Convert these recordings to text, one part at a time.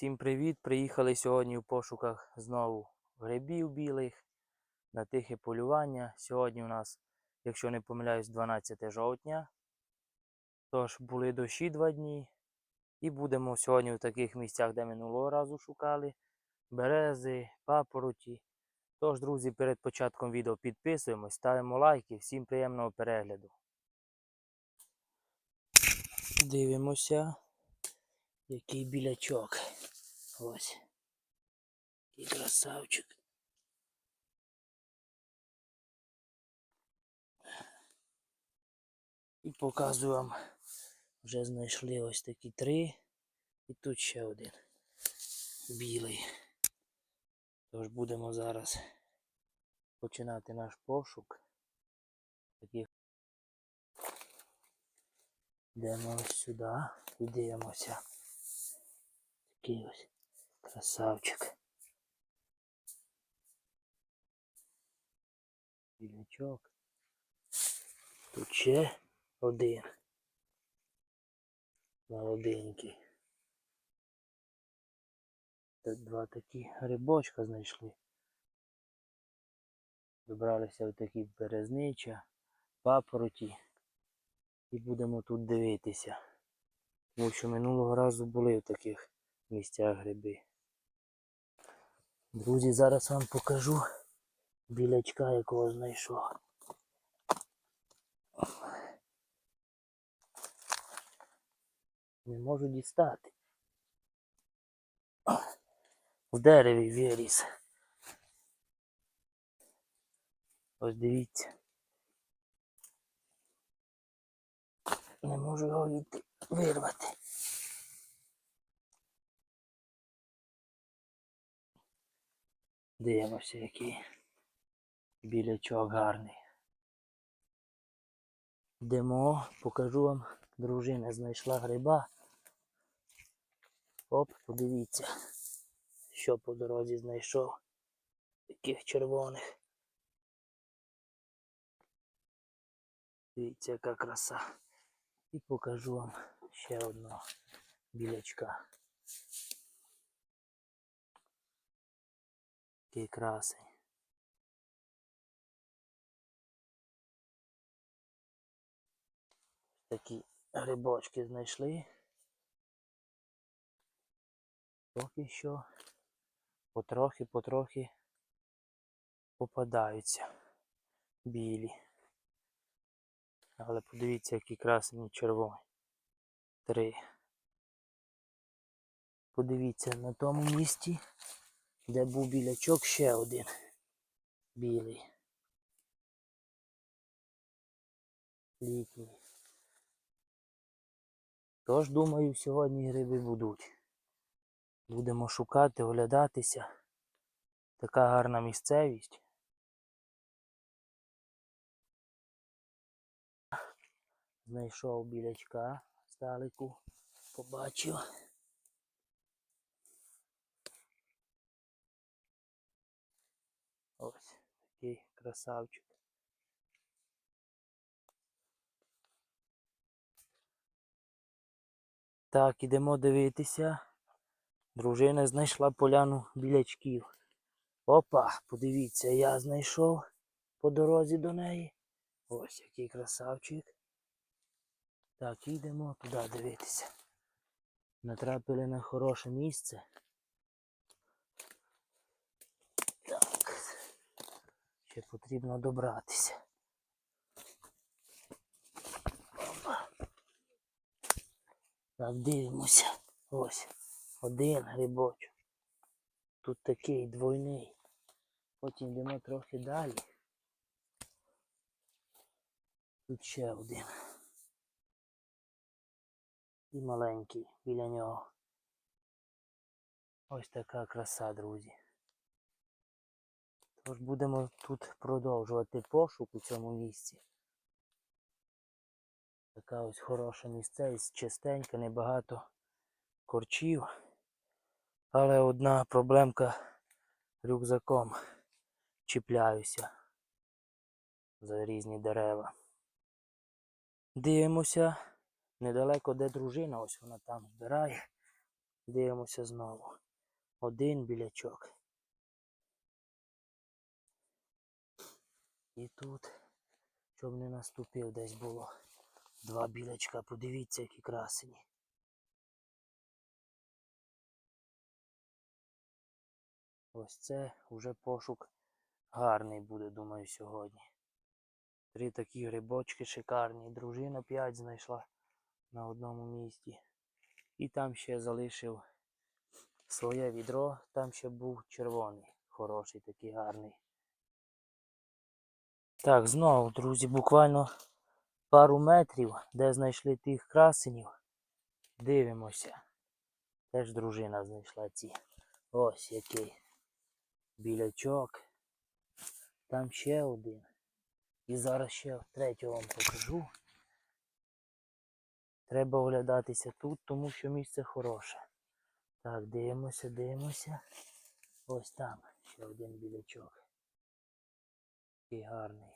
Всім привіт! Приїхали сьогодні в пошуках знову грибів білих на тихе полювання. Сьогодні у нас, якщо не помиляюсь, 12 жовтня. Тож були дощі два дні. І будемо сьогодні в таких місцях, де минулого разу шукали. Берези, папороті. Тож, друзі, перед початком відео підписуємось, ставимо лайки. Всім приємного перегляду. Дивимося, який білячок. Ось. Який красавчик. І показую вам. Вже знайшли ось такі три. І тут ще один. Білий. Тож будемо зараз починати наш пошук. Таких. Йдемо ось сюди і дивимося. Такий ось красавчик. Білячок. Тут ще один. Молоденький. Два такі грибочка знайшли. Добралися в такі березнича, папороті. І будемо тут дивитися. Тому що минулого разу були в таких місцях гриби. Друзі, зараз вам покажу білячка, якого знайшов. Не можу дістати. В дереві виріс. Ось дивіться. Не можу його від... вирвати. Дивимося, який білячок гарний. Йдемо, покажу вам, дружина знайшла гриба. Оп, подивіться, що по дорозі знайшов. Таких червоних. Дивіться, яка краса. І покажу вам ще одного білячка. Який красень. Такі грибочки знайшли. Поки що потрохи-потрохи попадаються білі. Але подивіться, які красені червоні. Три. Подивіться на тому місці, де був білячок, ще один білий. Літній. Тож, думаю, сьогодні гриби будуть. Будемо шукати, оглядатися. Така гарна місцевість. Знайшов білячка здалеку, побачив. Ось такий красавчик. Так, ідемо дивитися. Дружина знайшла поляну білячків. Опа, подивіться, я знайшов по дорозі до неї. Ось який красавчик. Так, йдемо туди дивитися. Натрапили на хороше місце. Ще потрібно добратися. Так, дивимося. Ось. Один грибочок. Тут такий двойний. Потім йдемо трохи далі. Тут ще один. І маленький біля нього. Ось така краса, друзі. Тож будемо тут продовжувати пошук у цьому місці. Така ось хороша місцевість, чистенька, небагато корчів. Але одна проблемка рюкзаком чіпляюся за різні дерева. Дивимося недалеко, де дружина, ось вона там збирає. Дивимося знову. Один білячок. І тут, щоб не наступив, десь було два білячка. Подивіться, які красені. Ось це вже пошук гарний буде, думаю, сьогодні. Три такі грибочки шикарні. Дружина п'ять знайшла на одному місці. І там ще залишив своє відро, там ще був червоний, хороший, такий гарний. Так, знову, друзі, буквально пару метрів, де знайшли тих красенів. Дивимося. Теж дружина знайшла ці. Ось який білячок. Там ще один. І зараз ще третього вам покажу. Треба оглядатися тут, тому що місце хороше. Так, дивимося, дивимося. Ось там ще один білячок. Такий гарний.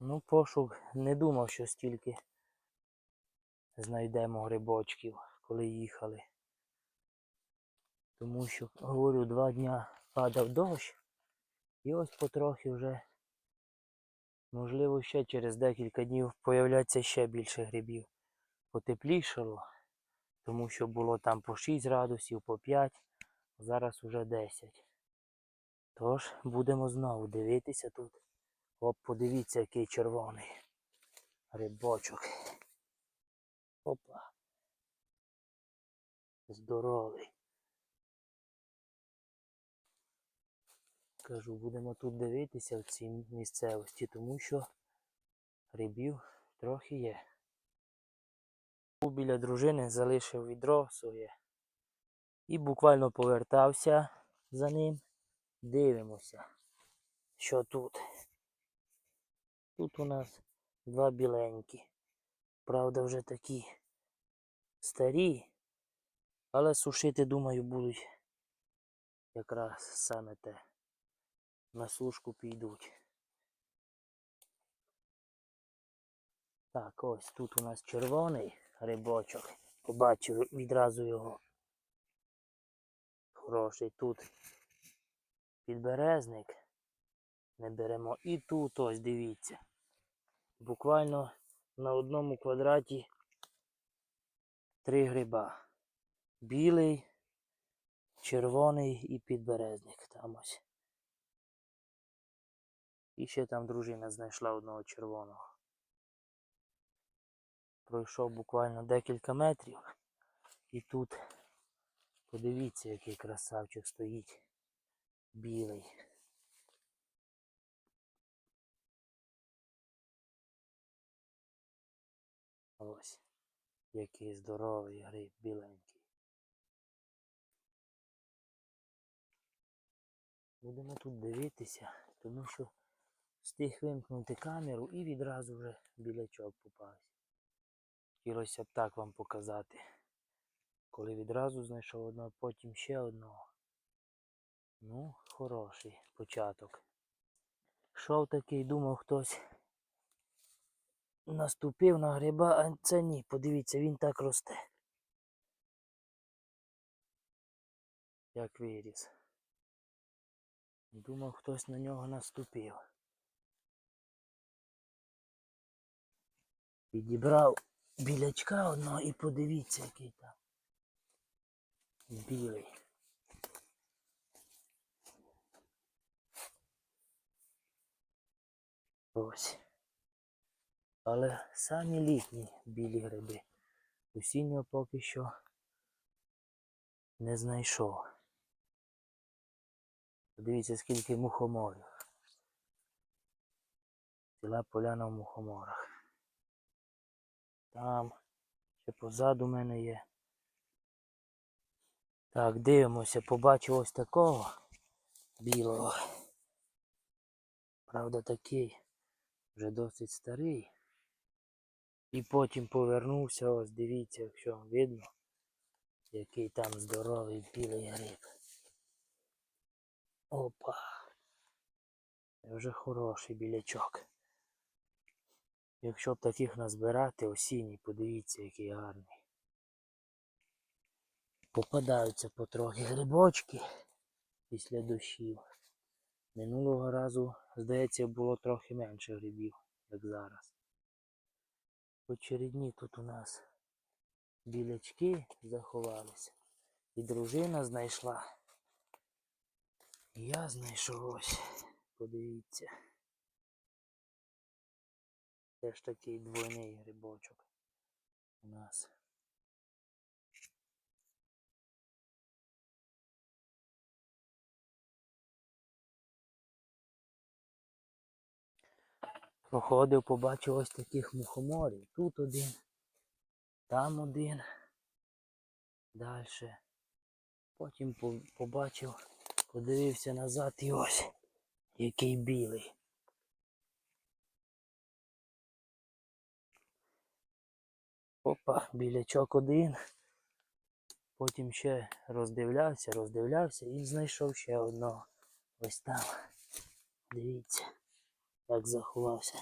Ну, пошук не думав, що стільки знайдемо грибочків, коли їхали. Тому що, говорю, два дня падав дощ, і ось потрохи вже, можливо, ще через декілька днів появляться ще більше грибів. Потеплішало, тому що було там по 6 градусів, по 5, а зараз уже 10. Тож будемо знову дивитися тут. Оп, подивіться, який червоний грибочок. Опа. Здоровий. Кажу, будемо тут дивитися в цій місцевості, тому що грибів трохи є. Біля дружини залишив відро своє і буквально повертався за ним. Дивимося, що тут. Тут у нас два біленькі. Правда, вже такі старі, але сушити, думаю, будуть якраз саме те. На сушку підуть. Так, ось тут у нас червоний грибочок. Побачив відразу його. Хороший тут підберезник. Не беремо. І тут ось дивіться. Буквально на одному квадраті три гриба. Білий, червоний і підберезник. Там ось. І ще там дружина знайшла одного червоного. Пройшов буквально декілька метрів. І тут подивіться, який красавчик стоїть. Білий. Ось. Який здоровий гриб біленький. Будемо тут дивитися, тому що встиг вимкнути камеру і відразу вже білячок попався. Хотілося б так вам показати. Коли відразу знайшов одного, потім ще одного. Ну, хороший початок. Шов такий, думав хтось наступив на гриба, а це ні, подивіться, він так росте. Як виріс. Думав, хтось на нього наступив. Підібрав білячка одного і подивіться, який там. Білий. Ось. Але самі літні білі гриби. Осіннього поки що не знайшов. Подивіться, скільки мухоморів. Ціла поляна в мухоморах. Там, ще позаду мене є. Так, дивимося, побачив ось такого білого. Правда такий вже досить старий. І потім повернувся, ось дивіться, якщо вам видно, який там здоровий білий гриб. Опа. Це вже хороший білячок. Якщо б таких назбирати осінній, подивіться, який гарний. Попадаються потрохи грибочки після дощів. Минулого разу, здається, було трохи менше грибів, як зараз. По чередні тут у нас білячки заховалися. І дружина знайшла. І я знайшов ось. Подивіться. Теж такий двойний грибочок у нас. Проходив, побачив ось таких мухоморів. Тут один, там один. Далі. Потім побачив, подивився назад і ось який білий. Опа, білячок один. Потім ще роздивлявся, роздивлявся і знайшов ще одного. Ось там. Дивіться, як заховався.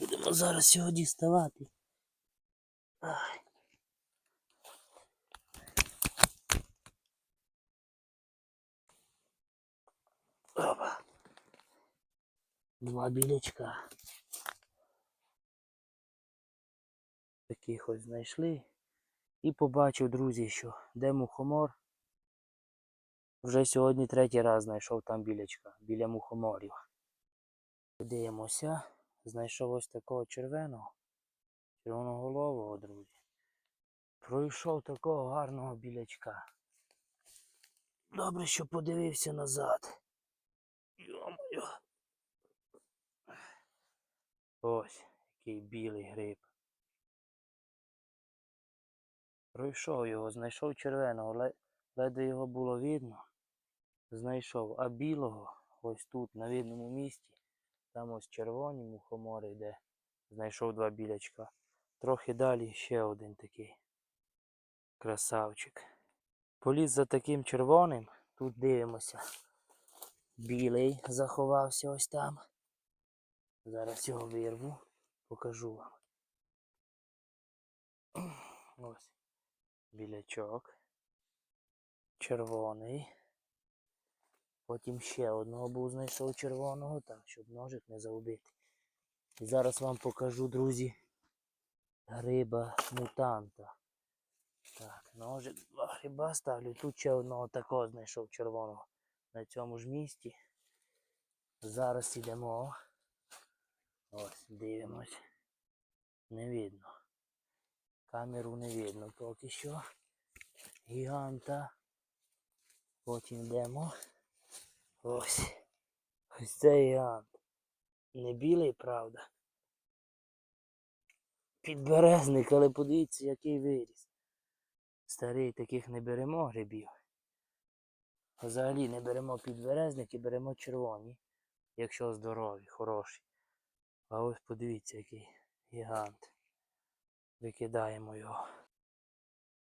Будемо зараз його діставати. Опа. Два білячка. Таких ось знайшли. І побачив, друзі, що де мухомор. Вже сьогодні третій раз знайшов там білячка, біля мухоморів. Подивимося. Знайшов ось такого червоного, червоноголового, друзі. Пройшов такого гарного білячка. Добре, що подивився назад. Йо-моє. Ось, який білий гриб. Пройшов його, знайшов червоного, ле- ледве його було видно. Знайшов, а білого ось тут, на видному місці. Там ось червоні мухомори, де знайшов два білячка. Трохи далі ще один такий красавчик. Поліз за таким червоним, тут дивимося. Білий заховався ось там. Зараз його вирву, покажу вам. Ось білячок. Червоний. Потім ще одного був знайшов червоного, так, щоб ножик не загубити. І зараз вам покажу, друзі, гриба мутанта. Так, ножик, два гриба ставлю. Тут ще одного такого знайшов червоного на цьому ж місці. Зараз йдемо. Ось, дивимось. Не видно. Камеру не видно поки що. Гіганта. Потім йдемо. Ось. Ось це гігант. Не білий, правда. Підберезник, але подивіться, який виріс. Старий таких не беремо грибів. Взагалі не беремо підберезники, беремо червоні, якщо здорові, хороші. А ось подивіться, який гігант. Викидаємо його.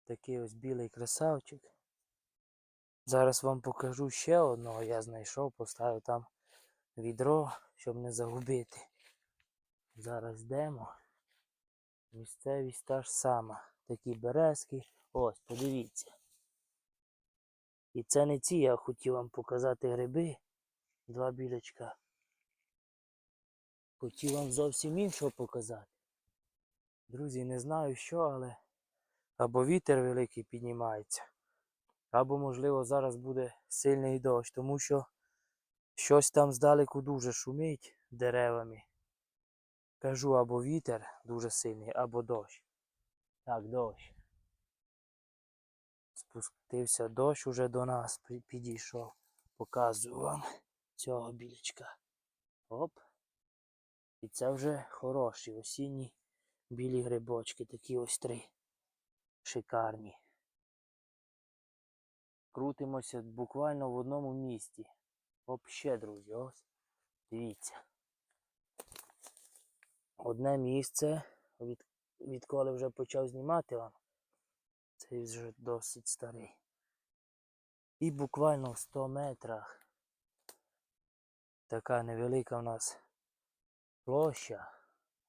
Такий ось білий красавчик. Зараз вам покажу ще одного. Я знайшов, поставив там відро, щоб не загубити. Зараз йдемо. Місцевість та ж сама. Такі березки. Ось, подивіться. І це не ці, я хотів вам показати гриби. Два білячка. Хотів вам зовсім іншого показати. Друзі, не знаю що, але або вітер великий піднімається, або, можливо, зараз буде сильний дощ, тому що щось там здалеку дуже шумить деревами. Кажу, або вітер дуже сильний, або дощ. Так, дощ. Спустився дощ уже до нас, підійшов. Показую вам цього білячка. Оп. І це вже хороші осінні білі грибочки, такі ось три. Шикарні. Крутимося буквально в одному місці. Оп, ще, друзі, ось. Дивіться. Одне місце, від, відколи вже почав знімати вам. Цей вже досить старий. І буквально в 100 метрах така невелика у нас площа,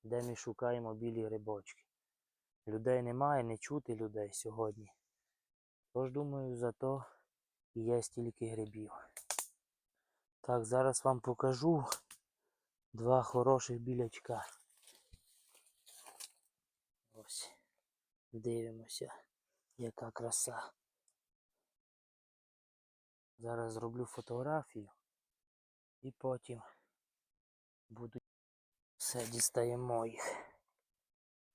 де ми шукаємо білі грибочки. Людей немає, не чути людей сьогодні. Тож, думаю, зато і є стільки грибів. Так, зараз вам покажу два хороших білячка. Ось. Дивимося, яка краса. Зараз зроблю фотографію і потім буду все дістаємо їх.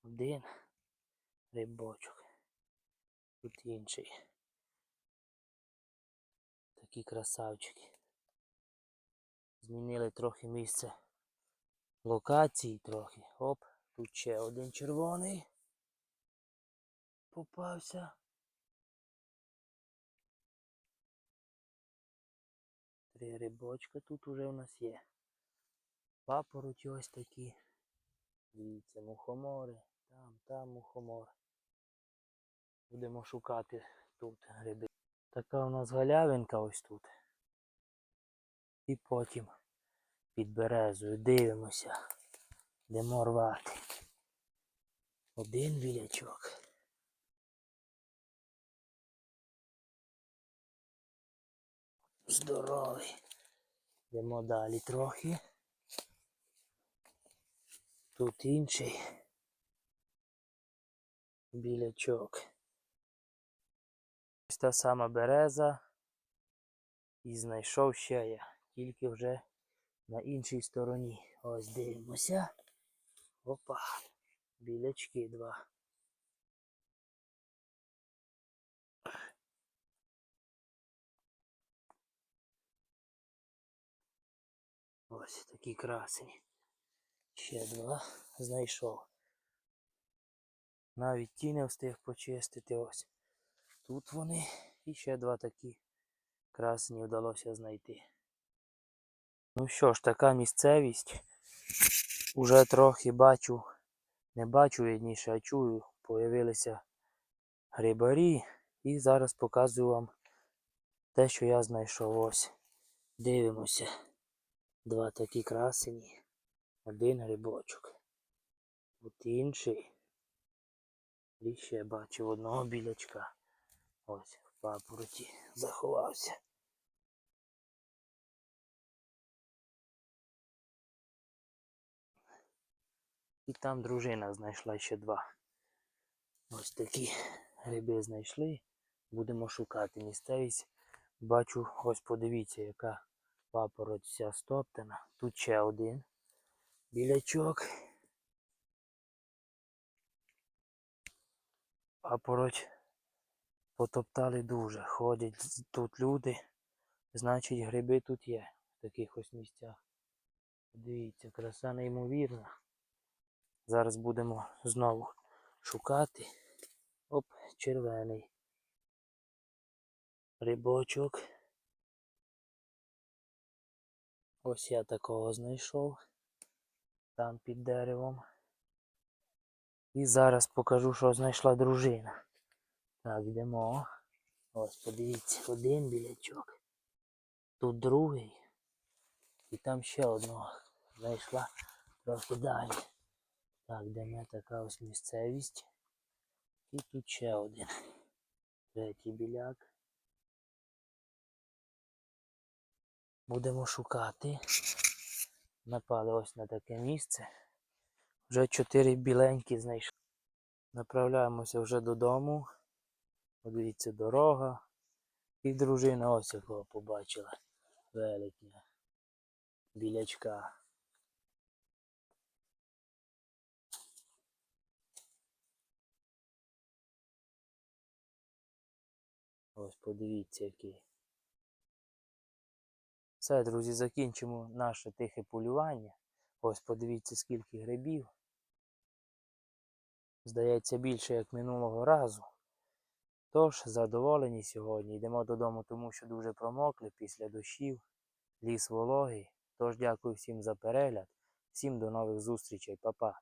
Один рибочок. Тут інший. Такі красавчики. Змінили трохи місце локації трохи. Оп, тут ще один червоний. Попався. Три рибочка тут уже у нас є. Папороті ось такі. Дивіться, мухомори. Там, там мухомор. Будемо шукати тут гриби. Така у нас галявинка ось тут. І потім під березою дивимося, де рвати. Один білячок. Здоровий. Йдемо далі трохи. Тут інший білячок. Ось та сама береза. І знайшов ще я. Тільки вже на іншій стороні. Ось дивимося. Опа. Білячки два. Ось такі красені. Ще два знайшов. Навіть ті не встиг почистити ось. Тут вони і ще два такі красені вдалося знайти. Ну що ж, така місцевість. Уже трохи бачу, не бачу вірніше, а чую, появилися грибарі. І зараз показую вам те, що я знайшов. Ось. Дивимося. Два такі красені. Один грибочок. От інший. І ще бачив одного білячка. Ось в папороті заховався. І там дружина знайшла ще два. Ось такі гриби знайшли. Будемо шукати місцевість. Бачу, ось подивіться, яка папороть вся стоптана. Тут ще один білячок. Папороть потоптали дуже. Ходять тут люди. Значить гриби тут є в таких ось місцях. Дивіться, краса неймовірна. Зараз будемо знову шукати. Оп, червоний. Рибочок. Ось я такого знайшов. Там під деревом. І зараз покажу, що знайшла дружина. Так, йдемо. Ось, подивіться, один білячок. Тут другий. І там ще одного знайшла трохи далі. Так, де не така ось місцевість. І тут ще один. Третій біляк. Будемо шукати. Напали ось на таке місце. Вже чотири біленькі знайшли. Направляємося вже додому. Подивіться, дорога. І дружина ось якого побачила. Великня. Білячка. Ось подивіться який. Все, друзі, закінчимо наше тихе полювання. Ось подивіться, скільки грибів. Здається, більше як минулого разу. Тож, задоволені сьогодні. Йдемо додому, тому що дуже промокли після дощів. Ліс вологий. Тож дякую всім за перегляд. Всім до нових зустрічей, Па-па.